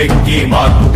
ఎరుపెక్కి మార్పు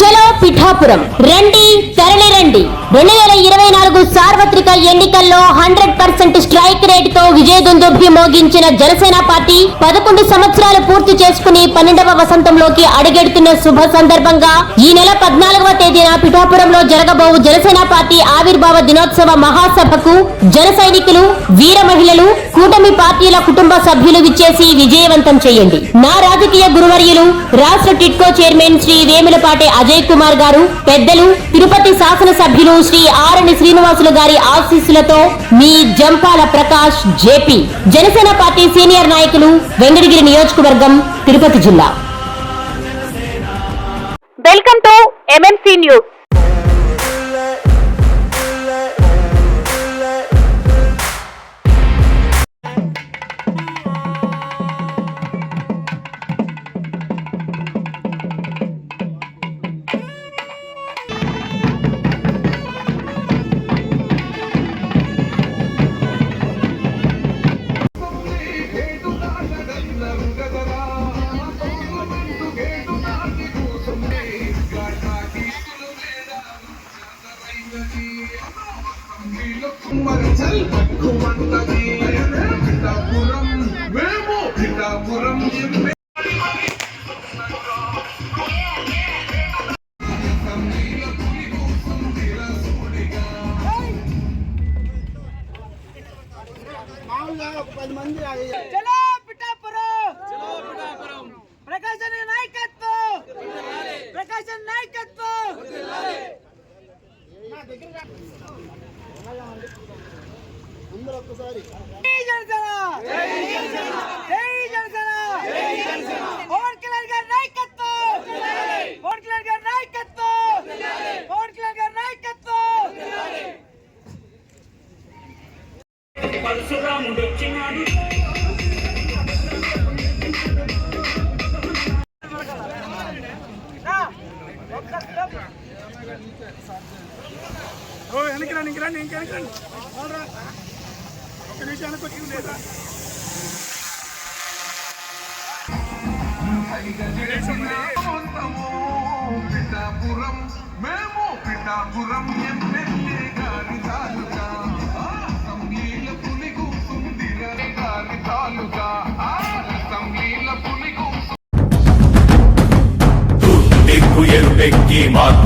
చలో పిఠాపురం రండి తరలి రండి. రెండు వేల ఇరవై నాలుగు సార్వత్రిక ఎన్నికల్లో హండ్రెడ్ పర్సెంట్ స్ట్రైక్ రేట్తో విజయదుందుభి మోగించిన జనసేన పార్టీ పదకొండు సంవత్సరాలు పూర్తి చేసుకుని పన్నెండవ వసంతంలోకి అడుగెడుతున్న శుభ సందర్భంగా ఈ నెల పద్నాలుగవ తేదీన పిఠాపురంలో జరగబోవు జనసేన పార్టీ ఆవిర్భావ దినోత్సవ మహాసభకు జన సైనికులు వీర మహిళలు కూటమి పార్టీల కుటుంబ సభ్యులు విచ్చేసి విజయవంతం చేయండి. నా రాజకీయ గురువర్యులు రాష్ట్ర టిట్కో చైర్మన్ శ్రీ శ్రీ వేములపాటి అజయ్ కుమార్ గారు పెద్దలు తిరుపతి శాసనసభ్యులు శ్రీ ఆరణి శ్రీనివాసులు గారి ఆశీస్సులతో మీ Jampala Prakash JP Janasena party senior నాయకులు వెంకటగిరి నియోజకవర్గం తిరుపతి జిల్లా. Welcome to MMC news. జై జనసేన జై జనసేన ఓ వెనక్కి గారి నాయకత్వం పవన్ కళ్యాణ్ వెనక్కి నాయకత్వం పవన్ కళ్యాణ్ గారి వచ్చింది లేదా? పిఠాపురం మేము పిఠాపురం ఎమ్మెల్యే గారి తాలూకా అసెంబ్లీల పులి కూసుంది గారి తాలూకా అసెంబ్లీల పులి కూసుంది ఎరుపెక్కి మార్పు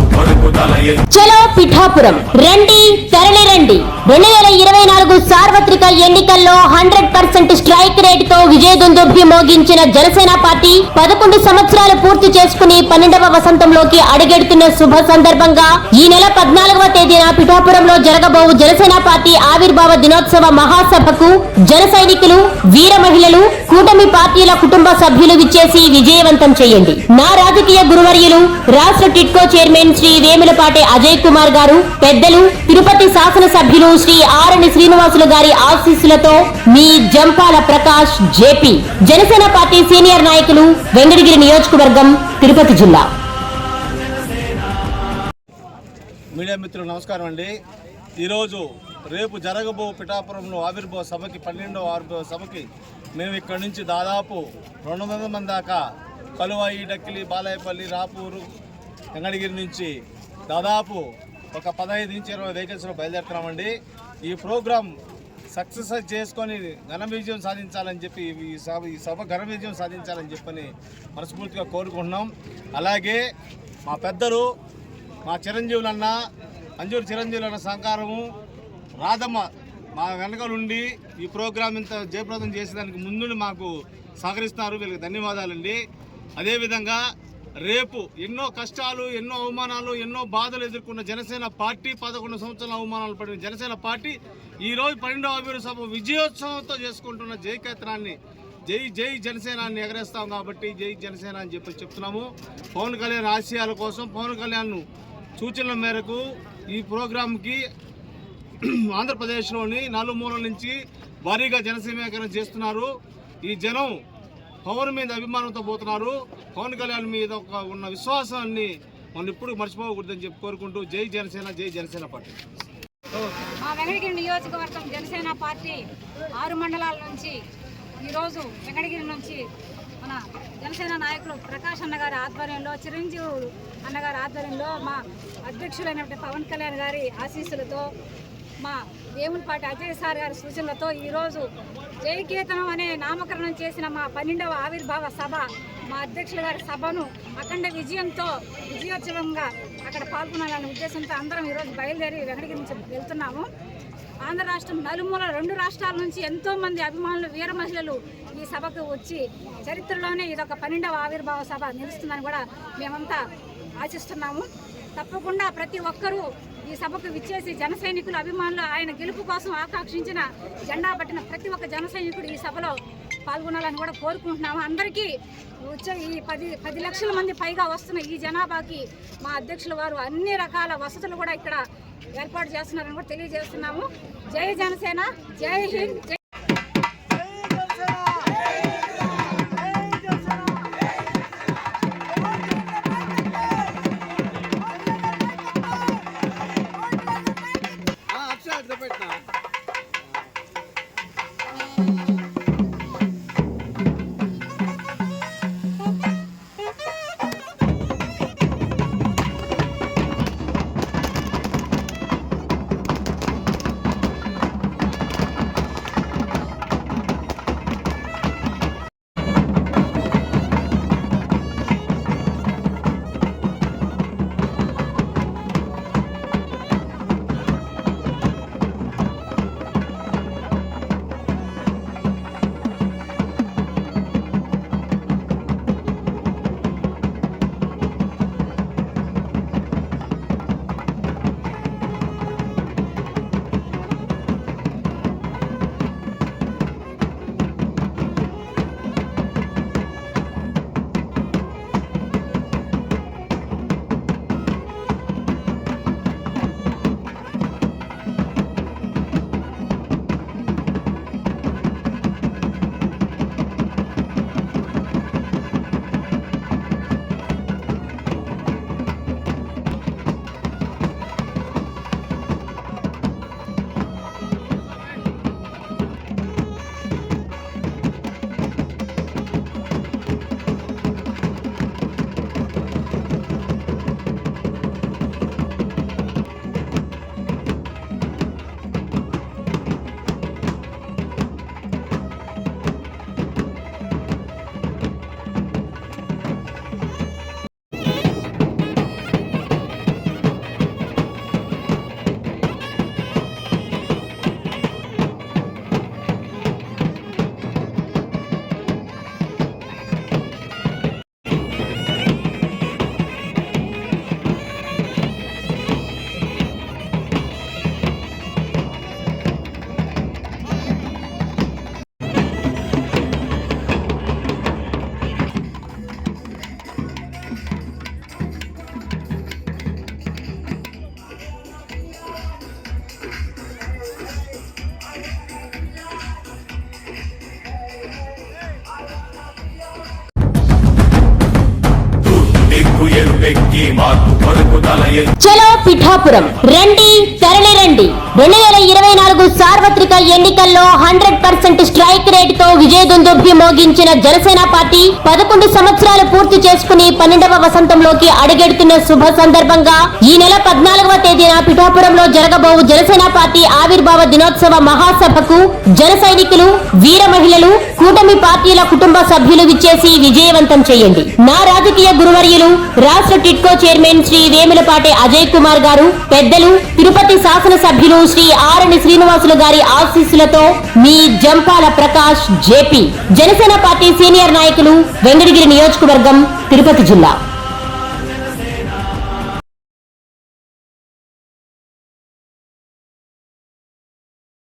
చలో పిఠాపురం. రండి తరలి రండి. రెండు వేల ఇరవై నాలుగు సార్వత్రిక ఎన్నికల్లో హండ్రెడ్ పర్సెంట్ స్ట్రైక్ రేట్తో విజయదుందుభి మోగించిన జనసేన పార్టీ పదకొండు సంవత్సరాలు పూర్తి చేసుకుని పన్నెండవ వసంతంలోకి అడుగెడుతున్న శుభ సందర్భంగా ఈ నెల పద్నాలుగవ తేదీన పిఠాపురంలో జరగబోవు జనసేన పార్టీ ఆవిర్భావ దినోత్సవ మహాసభకు జన సైనికులు వీర మహిళలు కూటమి పార్టీల కుటుంబ సభ్యులు విచ్చేసి విజయవంతం చేయండి. నా రాజకీయ గురువర్యులు రాష్ట్ర టిట్కో చైర్మన్ శ్రీ వేములపాటి అజయ్ కుమార్ గారు పెద్దలు తిరుపతి శాసనసభ్యులు శ్రీ ఆరణి శ్రీనివాసులు గారి ఆశీస్సులతో మీ Jampala Prakash JP Janasena party senior నాయకులు వెంకటగిరి నియోజకవర్గం తిరుపతి జిల్లా. మీడియా మిత్రులు నమస్కారం అండి. ఈరోజు రేపు జరగబో పిఠాపురంలో ఆవిర్భావ సభకి పన్నెండవ ఆవిర్భావ సభకి మేము ఇక్కడ నుంచి దాదాపు రెండు వందల మంది దాకా కలువాయి డక్కిలి బాలాయపల్లి రాపూరు వెంగడగిరి నుంచి దాదాపు ఒక పదహైదు నుంచి ఇరవై వెహికల్స్లో బయలుదేరుతున్నామండి. ఈ ప్రోగ్రాం సక్సెస్ చేసుకొని ఘన విజయం సాధించాలని చెప్పి ఈ సభ ఈ సభ ఘన విజయం సాధించాలని చెప్పని మనస్ఫూర్తిగా కోరుకుంటున్నాం. అలాగే మా పెద్దలు మా చిరంజీవులన్న అంజూరు చిరంజీవులన్న సహకారము రాధమ్మ మా వెనకలుండి ఈ ప్రోగ్రాం ఇంత జయప్రదం చేసేదానికి ముందుండి మాకు సహకరిస్తున్నారు. వీళ్ళకి ధన్యవాదాలండి. అదేవిధంగా రేపు ఎన్నో కష్టాలు ఎన్నో అవమానాలు ఎన్నో బాధలు ఎదుర్కొన్న జనసేన పార్టీ పదకొండు సంవత్సరాల అవమానాలు పడిన జనసేన పార్టీ ఈరోజు పన్నెండవ అభివృద్ధి సభ విజయోత్సవంతో చేసుకుంటున్న జయకేతనాన్ని జై జై జనసేనాన్ని ఎగరేస్తాం కాబట్టి జై జనసేన అని చెప్పి చెప్తున్నాము. పవన్ కళ్యాణ్ ఆశయాల కోసం పవన్ కళ్యాణ్ సూచనల మేరకు ఈ ప్రోగ్రాంకి ఆంధ్రప్రదేశ్లోని నలుమూలల నుంచి భారీగా జనసమీకరణ చేస్తున్నారు. ఈ జనం పవన్ మీద అభిమానంతో పోతున్నారు. పవన్ కళ్యాణ్ మీద ఒక ఉన్న విశ్వాసాన్ని మనం ఎప్పుడు మర్చిపోకూడదని చెప్పి కోరుకుంటూ జై జనసేన జై జనసేన పార్టీ. మా వెంకటగిరి నియోజకవర్గం జనసేన పార్టీ ఆరు మండలాల నుంచి ఈరోజు వెంకటగిరి నుంచి మన జనసేన నాయకులు ప్రకాష్ అన్నగారి ఆధ్వర్యంలో చిరంజీవుడు అన్నగారి ఆధ్వర్యంలో మా అధ్యక్షులైనటువంటి పవన్ కళ్యాణ్ గారి ఆశీస్సులతో మా వేములపాటి అజయ్ సార్ గారి సూచనలతో ఈరోజు జయకేతనం అనే నామకరణం చేసిన మా పన్నెండవ ఆవిర్భావ సభ మా అధ్యక్షుల గారి సభను అఖండ విజయంతో విజయోత్సవంగా అక్కడ పాల్గొనాలనే ఉద్దేశంతో అందరం ఈరోజు బయలుదేరి వెంకటగిరి నుంచి వెళ్తున్నాము. ఆంధ్ర రాష్ట్రం నలుమూల రెండు రాష్ట్రాల నుంచి ఎంతోమంది అభిమానులు వీర మహిళలు ఈ సభకు వచ్చి చరిత్రలోనే ఇదొక పన్నెండవ ఆవిర్భావ సభ నిలుస్తుందని కూడా మేమంతా ఆశిస్తున్నాము. తప్పకుండా ప్రతి ఒక్కరూ ఈ సభకు విచ్చేసి జన సైనికులు అభిమానులు ఆయన గెలుపు కోసం ఆకాంక్షించిన జెండా పట్టిన ప్రతి ఒక్క జన సైనికుడు ఈ సభలో పాల్గొనాలని కూడా కోరుకుంటున్నాము. అందరికీ వచ్చే ఈ పది పది లక్షల మంది పైగా వస్తున్న ఈ జనాభాకి మా అధ్యక్షుల వారు అన్ని రకాల వసతులు కూడా ఇక్కడ ఏర్పాటు చేస్తున్నారని కూడా తెలియజేస్తున్నాము. జై జనసేన జై హింద్ జై ఎరుపెక్కి మార్పు కొరకు తల చలో పిఠాపురం. రండి తరలి రండి. రెండు వేల ఇరవై నాలుగు సార్వత్రిక ఎన్నికల్లో హండ్రెడ్ పర్సెంట్ స్ట్రైక్ రేట్తో విజయదుందుభి మోగించిన జనసేన పార్టీ పదకొండు సంవత్సరాలు పూర్తి చేసుకుని పన్నెండవ వసంతంలోకి అడుగెడుతున్న శుభ సందర్భంగా ఈ నెల పద్నాలుగవ తేదీన పిఠాపురంలో జరగబోవు జనసేన పార్టీ ఆవిర్భావ దినోత్సవ మహాసభకు జన సైనికులు వీర మహిళలు కూటమి పార్టీల కుటుంబ సభ్యులు విచ్చేసి విజయవంతం చేయండి. నా రాజకీయ గురువర్యులు రాష్ట్ర టిట్కో చైర్మన్ శ్రీ వేములపాటి అజయ్ కుమార్ గారు పెద్దలు తిరుపతి శాసన సభ్యులు శ్రీ ఆరణి శ్రీనివాసులు గారి ఆశీస్సులతో మీ Jampala Prakash JP. Janasena party senior నాయకులు వెంకటగిరి నియోజకవర్గం తిరుపతి జిల్లా.